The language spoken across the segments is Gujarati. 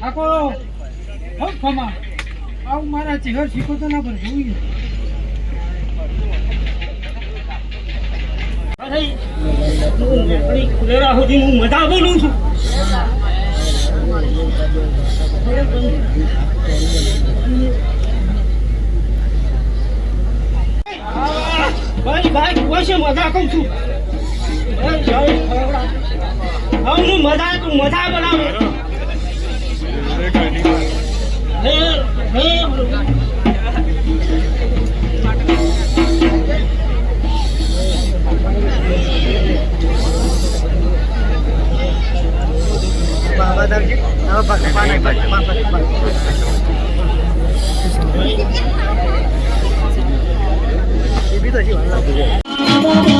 કાકો હો ખમા. આવું મારા ચહેર શીખો તો ના પર જોઈ ખુલેરા સુધી હું મજા બોલું છું. આ, ભાઈ ભાઈ કોઈ છે? મજા કહું છું. હવે હું મજા તું મજા બોલાવે હે હે એ બી તો હજી વાર લાગે.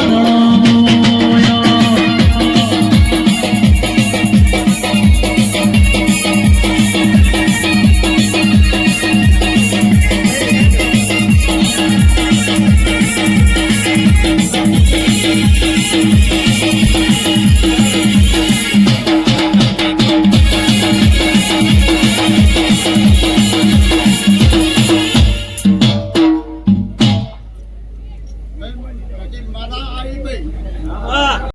પછી મારા આવી ભાઈ